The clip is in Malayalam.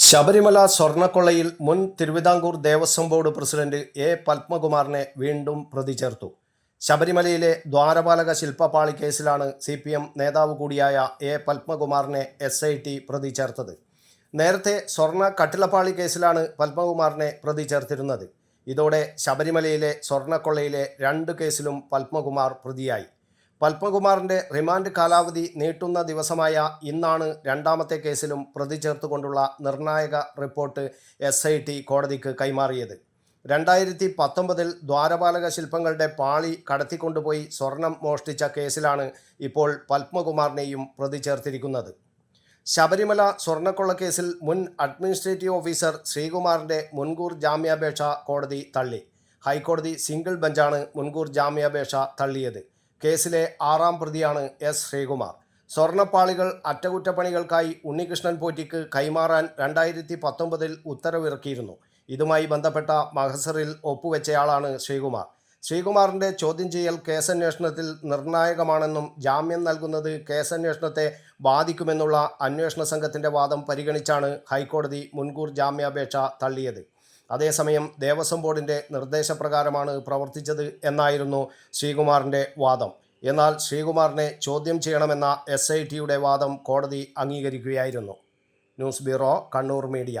ശബരിമല സ്വർണക്കൊള്ളയിൽ മുൻ Thiruvithamkoor Devaswom board president A. പത്മകുമാറിനെ വീണ്ടും പ്രതി ചേർത്തു. ശബരിമലയിലെ ദ്വാരപാലക ശില്പപാളി കേസിലാണ് സി പി എം നേതാവ് കൂടിയായ എ. പത്മകുമാറിനെ എസ്. ഐ. ടി പ്രതി ചേർത്തത്. നേരത്തെ സ്വർണ കട്ടിളപ്പാളി കേസിലാണ് പത്മകുമാറിനെ പ്രതി ചേർത്തിരുന്നത്. ഇതോടെ ശബരിമലയിലെ സ്വർണക്കൊള്ളയിലെ രണ്ട് കേസിലും പത്മകുമാർ പ്രതിയായി. പത്മകുമാറിന്റെ റിമാൻഡ് കാലാവധി നീട്ടുന്ന ദിവസമായ ഇന്നാണ് രണ്ടാമത്തെ കേസിലും പ്രതി ചേർത്തുകൊണ്ടുള്ള നിർണായക റിപ്പോർട്ട് എസ് ഐ ടി കോടതിക്ക് കൈമാറിയത്. രണ്ടായിരത്തി പത്തൊമ്പതിൽ ദ്വാരപാലക ശില്പങ്ങളുടെ പാളി കടത്തിക്കൊണ്ടുപോയി സ്വർണം മോഷ്ടിച്ച കേസിലാണ് ഇപ്പോൾ പത്മകുമാറിനെയും പ്രതി ചേർത്തിരിക്കുന്നത്. ശബരിമല സ്വർണക്കൊള്ളക്കേസിൽ മുൻ അഡ്മിനിസ്ട്രേറ്റീവ് ഓഫീസർ ശ്രീകുമാറിന്റെ മുൻകൂർ ജാമ്യാപേക്ഷ കോടതി തള്ളി. ഹൈക്കോടതി സിംഗിൾ ബെഞ്ചാണ് മുൻകൂർ ജാമ്യാപേക്ഷ തള്ളിയത്. കേസിലെ ആറാം പ്രതിയാണ് എസ് ശ്രീകുമാർ. സ്വർണപ്പാളികൾ അറ്റകുറ്റപ്പണികൾക്കായി ഉണ്ണികൃഷ്ണൻ പോറ്റിക്ക് കൈമാറാൻ രണ്ടായിരത്തി പത്തൊമ്പതിൽ ഉത്തരവിറക്കിയിരുന്നു. ഇതുമായി ബന്ധപ്പെട്ട മഹസറിൽ ഒപ്പുവെച്ചയാളാണ് ശ്രീകുമാർ. ശ്രീകുമാറിന്റെ ചോദ്യം ചെയ്യൽ കേസന്വേഷണത്തിൽ നിർണായകമാണെന്നും ജാമ്യം നൽകുന്നത് കേസന്വേഷണത്തെ ബാധിക്കുമെന്നുള്ള അന്വേഷണ സംഘത്തിന്റെ വാദം പരിഗണിച്ചാണ് ഹൈക്കോടതി മുൻകൂർ ജാമ്യാപേക്ഷ തള്ളിയത്. അതേസമയം ദേവസ്വം ബോർഡിന്റെ നിർദ്ദേശപ്രകാരമാണ് പ്രവർത്തിച്ചത് എന്നായിരുന്നു ശ്രീകുമാറിന്റെ വാദം. എന്നാൽ ശ്രീകുമാറിനെ ചോദ്യം ചെയ്യണമെന്ന എസ് ഐ ടിയുടെ വാദം കോടതി അംഗീകരിക്കുകയായിരുന്നു. News bureau Kannur media.